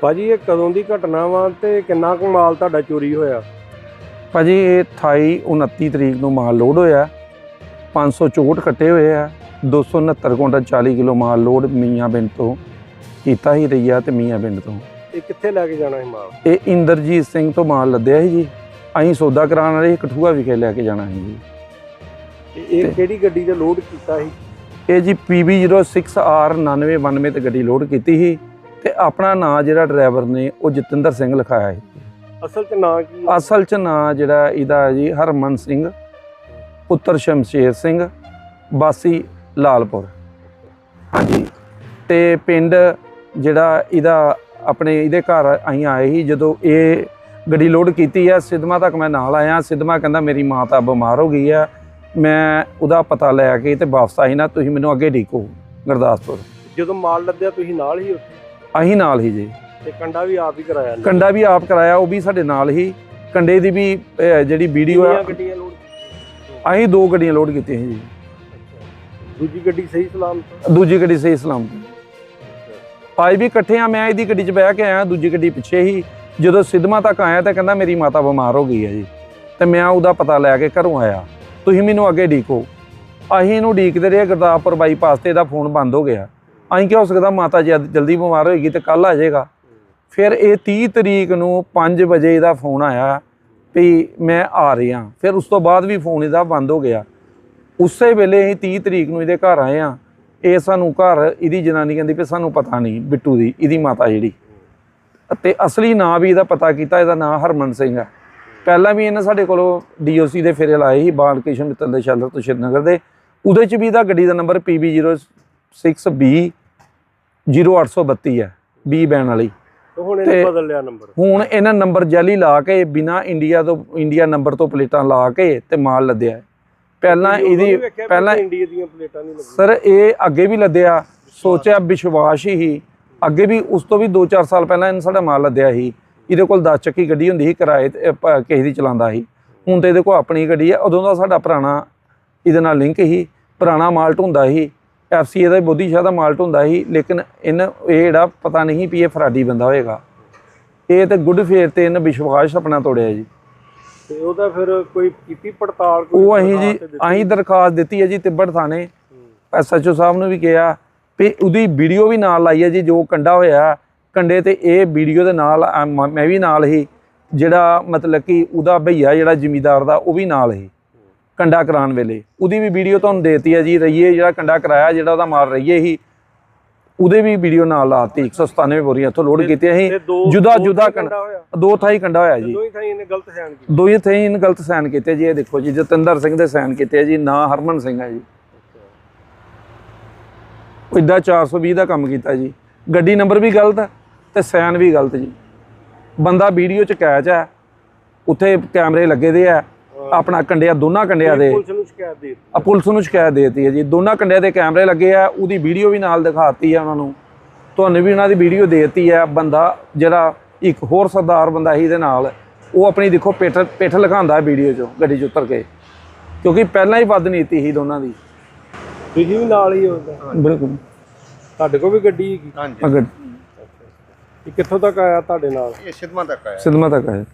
ਭਾਜੀ ਇਹ ਕਦੋਂ ਦੀ ਘਟਨਾ ਵਾ ਤੇ ਕਿੰਨਾ ਕੁ ਮਾਲ ਤੁਹਾਡਾ ਚੋਰੀ ਹੋਇਆ? ਭਾਜੀ ਇਹ 28 29 ਤਰੀਕ ਨੂੰ ਮਾਲ ਲੋਡ ਹੋਇਆ। 564 ਕੱਟੇ ਹੋਏ ਆ। 269 ਕੁਇੰਟਲ 40 ਕਿਲੋ ਮਾਲ ਲੋਡ ਮੀਆਂ ਪਿੰਡ ਤੋਂ ਕੀਤਾ ਹੀ ਰਈਆ ਤੇ ਮੀਆਂ ਪਿੰਡ ਤੋਂ। ਇਹ ਕਿੱਥੇ ਲੈ ਕੇ ਜਾਣਾ ਸੀ ਮਾਲ? ਇਹ ਇੰਦਰਜੀਤ ਸਿੰਘ ਤੋਂ ਮਾਲ ਲੱਦਿਆ ਸੀ ਜੀ। ਅਸੀਂ ਸੌਦਾ ਕਰਾਉਣ ਵਾਲੇ ਕਠੂਆ ਵਿਖੇ ਲੈ ਕੇ ਜਾਣਾ ਸੀ ਜੀ। ਇਹ ਕਿਹੜੀ ਗੱਡੀ ਤੇ ਲੋਡ ਕੀਤਾ ਸੀ? ਇਹ ਜੀ PB06R9992 ਤੇ ਗੱਡੀ ਲੋਡ ਕੀਤੀ ਸੀ। ਤੇ ਆਪਣਾ ਨਾਂ ਜਿਹੜਾ ਡਰਾਈਵਰ ਨੇ ਉਹ ਜਤਿੰਦਰ ਸਿੰਘ ਲਿਖਾਇਆ ਸੀ। ਅਸਲ 'ਚ ਨਾਂ ਕੀ? ਅਸਲ ਚ ਨਾਂ ਜਿਹੜਾ ਇਹਦਾ ਹੈ ਜੀ ਹਰਮਨ ਸਿੰਘ ਪੁੱਤਰ ਸ਼ਮਸ਼ੇਰ ਸਿੰਘ ਬਾਸੀ ਲਾਲਪੁਰ। ਹਾਂਜੀ ਤੇ ਪਿੰਡ ਜਿਹੜਾ ਇਹਦਾ ਆਪਣੇ ਇਹਦੇ ਘਰ ਅਸੀਂ ਆਏ ਸੀ ਜਦੋਂ ਇਹ ਗੱਡੀ ਲੋਡ ਕੀਤੀ ਆ ਸਿਦਮਾ ਤੱਕ ਮੈਂ ਨਾਲ ਆਇਆ। ਸਿਦਮਾ ਕਹਿੰਦਾ ਮੇਰੀ ਮਾਂ ਤਾਂ ਬਿਮਾਰ ਹੋ ਗਈ ਆ। ਮੈਂ ਉਹਦਾ ਪਤਾ ਲੈ ਕੇ ਤੇ ਵਾਪਸ ਆਈ ਨਾ ਤੁਸੀਂ ਮੈਨੂੰ ਅੱਗੇ ਢੀਕੋ ਗੁਰਦਾਸਪੁਰ। ਜਦੋਂ ਮਾਲ ਲੱਦਿਆ ਤੁਸੀਂ ਨਾਲ ਹੀ ਉੱਥੇ ਅਸੀਂ ਨਾਲ ਹੀ ਜੀ। ਤੇ ਕੰਡਾ ਵੀ ਆਪ ਹੀ ਕਰਾਇਆ ਕੰਡਾ ਵੀ ਆਪ ਕਰਾਇਆ ਉਹ ਵੀ ਸਾਡੇ ਨਾਲ ਹੀ। ਕੰਡੇ ਦੀ ਵੀ ਜਿਹੜੀ ਵੀਡੀਓ ਆ ਅਸੀਂ ਦੋ ਗੱਡੀਆਂ ਲੋਡ ਕੀਤੀਆਂ ਜੀ। ਦੂਜੀ ਗੱਡੀ ਸਹੀ ਸਲਾਮਤ? ਦੂਜੀ ਗੱਡੀ ਸਹੀ ਸਲਾਮਤ। ਅੱਜ ਵੀ ਇਕੱਠੇ ਆ ਮੈਂ ਇਹਦੀ ਗੱਡੀ 'ਚ ਬਹਿ ਕੇ ਆਇਆ ਦੂਜੀ ਗੱਡੀ ਪਿੱਛੇ ਹੀ। ਜਦੋਂ ਸਿਦਮਾ ਤੱਕ ਆਇਆ ਤਾਂ ਕਹਿੰਦਾ ਮੇਰੀ ਮਾਤਾ ਬਿਮਾਰ ਹੋ ਗਈ ਹੈ ਜੀ। ਤੇ ਮੈਂ ਉਹਦਾ ਪਤਾ ਲੈ ਕੇ ਘਰੋਂ ਆਇਆ। ਤੁਸੀਂ ਮੈਨੂੰ ਅੱਗੇ ਢੀਕੋ ਅਸੀਂ ਇਹਨੂੰ ਢੀਕਦੇ ਰਹੇ ਗੁਰਦਾਸਪੁਰ ਬਾਈਪਾਸ ਤੇ ਇਹਦਾ ਫੋਨ ਬੰਦ ਹੋ ਗਿਆ। ਅਸੀਂ ਕਿਹਾ ਹੋ ਸਕਦਾ ਮਾਤਾ ਜੀ ਅੱਜ ਜਲਦੀ ਬਿਮਾਰ ਹੋਏਗੀ ਤੇ ਕੱਲ ਆ ਜਾਏਗਾ। ਫਿਰ ਇਹ 30 ਤਰੀਕ ਨੂੰ 5 ਵਜੇ ਇਹਦਾ ਫੋਨ ਆਇਆ ਵੀ ਮੈਂ ਆ ਰਿਹਾ। ਫਿਰ ਉਸ ਤੋਂ ਬਾਅਦ ਵੀ ਫੋਨ ਇਹਦਾ ਬੰਦ ਹੋ ਗਿਆ। ਉਸੇ ਵੇਲੇ ਅਸੀਂ 30 ਤਰੀਕ ਨੂੰ ਇਹਦੇ ਘਰ ਆਏ ਆ ਇਹ ਸਾਨੂੰ ਘਰ ਇਹਦੀ ਜਨਾਨੀ ਕਹਿੰਦੀ ਵੀ ਸਾਨੂੰ ਪਤਾ ਨਹੀਂ ਬਿੱਟੂ ਦੀ, ਇਹਦੀ ਮਾਤਾ ਜਿਹੜੀ। ਤੇ ਅਸਲੀ ਨਾਂ ਵੀ ਇਹਦਾ ਪਤਾ ਕੀਤਾ, ਇਹਦਾ ਨਾਂ ਹਰਮਨ ਸਿੰਘ ਹੈ ਪਹਿਲਾਂ ਵੀ ਇਹਨੇ ਸਾਡੇ ਕੋਲੋਂ ਡੀਓਸੀ ਦੇ ਫੇਰੇ ਲਾਏ ਸੀ, ਬਾਲ ਕ੍ਰਿਸ਼ਨ ਮਿੱਤਲ ਦੇ, ਸ਼ੈਲਰ ਤੋਂ ਸ਼੍ਰੀਨਗਰ ਦੇ। ਉਹਦੇ ਚ ਵੀ ਇਹਦਾ ਗੱਡੀ ਦਾ ਨੰਬਰ PB06B 0832 ਹੈ B ਬੈਨ ਵਾਲੀ। ਹੁਣ ਇਹਨੇ ਬਦਲ ਲਿਆ ਨੰਬਰ ਹੁਣ ਇਹਨਾਂ ਨੰਬਰ ਜਾਲੀ ਲਾ ਕੇ ਬਿਨਾ ਇੰਡੀਆ ਤੋਂ ਇੰਡੀਆ ਨੰਬਰ ਤੋਂ ਪਲੇਟਾਂ ਲਾ ਕੇ ਤੇ ਮਾਲ ਲੱਦਿਆ। ਪਹਿਲਾਂ ਇਹਦੀ ਪਹਿਲਾਂ ਇੰਡੀਆ ਦੀਆਂ ਪਲੇਟਾਂ ਨਹੀਂ ਲੱਗੀਆਂ। ਸਰ ਇਹ ਅੱਗੇ ਵੀ ਲੱਦਿਆ ਸੋਚਿਆ ਵਿਸ਼ਵਾਸ ਹੀ ਅੱਗੇ ਵੀ ਉਸ ਤੋਂ ਵੀ 2-4 ਸਾਲ ਪਹਿਲਾਂ ਇਹਨੇ ਸਾਡਾ ਮਾਲ ਲੱਦਿਆ ਸੀ। ਇਹਦੇ ਕੋਲ 10 ਚੱਕੀ ਗੱਡੀ ਹੁੰਦੀ ਸੀ ਕਿਰਾਏ ਤੇ ਕਿਸੇ ਦੀ ਚਲਾਉਂਦਾ ਸੀ। ਹੁਣ ਤੇ ਇਹਦੇ ਕੋਲ ਆਪਣੀ ਗੱਡੀ ਹੈ ਉਦੋਂ ਦਾ ਸਾਡਾ ਪੁਰਾਣਾ ਇਹਦੇ ਨਾਲ ਲਿੰਕ ਸੀ। ਪੁਰਾਣਾ ਮਾਲਟ ਹੁੰਦਾ ਸੀ। ਐਫਸੀਏ ਦਾ ਬੋਧੀ ਸ਼ਾਹ ਦਾ ਮਾਲਟ ਹੁੰਦਾ ਸੀ ਲੇਕਿਨ ਇਹਨ ਇਹ ਜਿਹੜਾ ਪਤਾ ਨਹੀਂ ਵੀ ਇਹ ਫਰਾਡੀ ਬੰਦਾ ਹੋਏਗਾ। ਇਹ ਤੇ ਗੁੱਡ ਫੇਰ ਤੇ ਇਹਨੇ ਵਿਸ਼ਵਾਸ ਆਪਣਾ ਤੋੜਿਆ ਜੀ। ਤੇ ਉਹਦਾ ਫਿਰ ਕੋਈ ਕੀਤੀ ਪੜਤਾਲ ਕੋਈ ਉਹ ਅਸੀਂ ਜੀ? ਅਸੀਂ ਦਰਖਾਸਤ ਦਿੱਤੀ ਹੈ ਜੀ ਤਿੱਬੜ ਥਾਣੇ। ਐਸਐਚਓ ਸਾਹਿਬ ਨੂੰ ਵੀ ਕਿਹਾ ਵੀ ਉਹਦੀ ਵੀਡੀਓ ਵੀ ਨਾਲ ਲਾਈ ਹੈ ਜੀ ਜੋ ਕੰਡਾ ਹੋਇਆ ਕੰਡੇ ਤੇ ਇਹ ਵੀਡੀਓ ਦੇ ਨਾਲ ਮੈਂ ਵੀ ਨਾਲ ਹੀ ਜਿਹੜਾ ਮਤਲਬ ਕਿ ਉਹਦਾ ਭਈਆ ਜਿਹੜਾ ਜ਼ਿਮੀਦਾਰ ਦਾ ਉਹ ਵੀ ਨਾਲ ਹੀ ਕੰਡਾ ਕਰਾਉਣ ਵੇਲੇ। ਉਹਦੀ ਵੀ ਵੀਡੀਓ ਤੁਹਾਨੂੰ ਦੇਤੀ ਹੈ ਜੀ ਰਈਏ ਜਿਹੜਾ ਕੰਡਾ ਕਰਾਇਆ ਜਿਹੜਾ ਉਹਦਾ ਮਾਰ ਰਈਏ ਹੀ। ਉਹਦੇ ਵੀ ਵੀਡੀਓ ਨਾਲ ਲਾਤੀ 197 ਬੋਰੀਆਂ ਇੱਥੋਂ ਲੋਡ ਕੀਤੀਆਂ ਸੀ ਤੇ ਦੋ ਜੁਦਾ ਦੋ ਜੁਦਾ ਕੰਡਾ ਦੋ ਥਾਈ ਕੰਡਾ ਹੋਇਆ ਜੀ। ਦੋਈ ਥਾਈ ਇਹਨੇ ਗਲਤ ਸਿਆਣ ਕੀਤੀ। ਦੋਈ ਥਾਈ ਇਹਨੇ ਗਲਤ ਸਾਈਨ ਕੀਤੇ ਜੀ ਇਹ ਦੇਖੋ ਜੀ ਜਤਿੰਦਰ ਸਿੰਘ ਦੇ ਸਾਈਨ ਕੀਤੇ ਜੀ ਨਾਂ ਹਰਮਨ ਸਿੰਘ ਹੈ ਜੀ। ਇੱਦਾਂ 420 ਦਾ ਕੰਮ ਕੀਤਾ ਜੀ। ਗੱਡੀ ਨੰਬਰ ਵੀ ਗਲਤ ਹੈ ਤੇ ਸਾਈਨ ਵੀ ਗਲਤ ਜੀ। ਬੰਦਾ ਵੀਡੀਓ ਚ ਕੈਚ ਹੈ ਉੱਥੇ ਕੈਮਰੇ ਲੱਗੇ ਦੇ ਆ ਆਪਣਾ ਕੰਡਿਆ ਦੋਨਾਂ ਕੰਡਿਆਂ ਦੇ। ਪੁਲਿਸ ਨੂੰ ਸ਼ਿਕਾਇਤ ਦੇ ਦਿੱਤੀ। ਆ ਪੁਲਿਸ ਨੂੰ ਸ਼ਿਕਾਇਤ ਦੇ ਦਿੱਤੀ ਹੈ ਜੀ। ਦੋਨਾਂ ਕੰਡਿਆਂ ਦੇ ਕੈਮਰੇ ਲੱਗੇ ਆ ਉਹਦੀ ਵੀਡੀਓ ਵੀ ਨਾਲ ਦਿਖਾਤੀ ਆ ਉਹਨਾਂ ਨੂੰ। ਤੁਹਾਨੂੰ ਵੀ ਉਹਨਾਂ ਦੀ ਵੀਡੀਓ ਦੇ ਦਿੱਤੀ ਆ ਬੰਦਾ ਜਿਹੜਾ ਇੱਕ ਹੋਰ ਸਰਦਾਰ ਬੰਦਾ ਸੀ ਇਹਦੇ ਨਾਲ ਉਹ ਆਪਣੀ ਦੇਖੋ ਪਿੱਠ ਪਿੱਠ ਲਗਾਉਂਦਾ ਵੀਡੀਓ 'ਚੋਂ ਗੱਡੀ 'ਚ ਉਤਰ ਕੇ। ਕਿਉਂਕਿ ਪਹਿਲਾਂ ਹੀ ਵੱਧ ਨੀਤੀ ਸੀ ਦੋਨਾਂ ਦੀ। ਤੁਸੀਂ ਵੀ ਨਾਲ ਹੀ ਉਹਦਾ ਬਿਲਕੁਲ। ਤੁਹਾਡੇ ਕੋਲ ਵੀ ਗੱਡੀ ਹੈਗੀ? ਹਾਂਜੀ। ਇਹ ਕਿੱਥੋਂ ਤੱਕ ਆਇਆ ਤੁਹਾਡੇ ਨਾਲ? ਇਹ ਸਿਦਮਾ ਤੱਕ ਆਇਆ। ਸਿਦਮਾ ਤੱਕ ਹੈ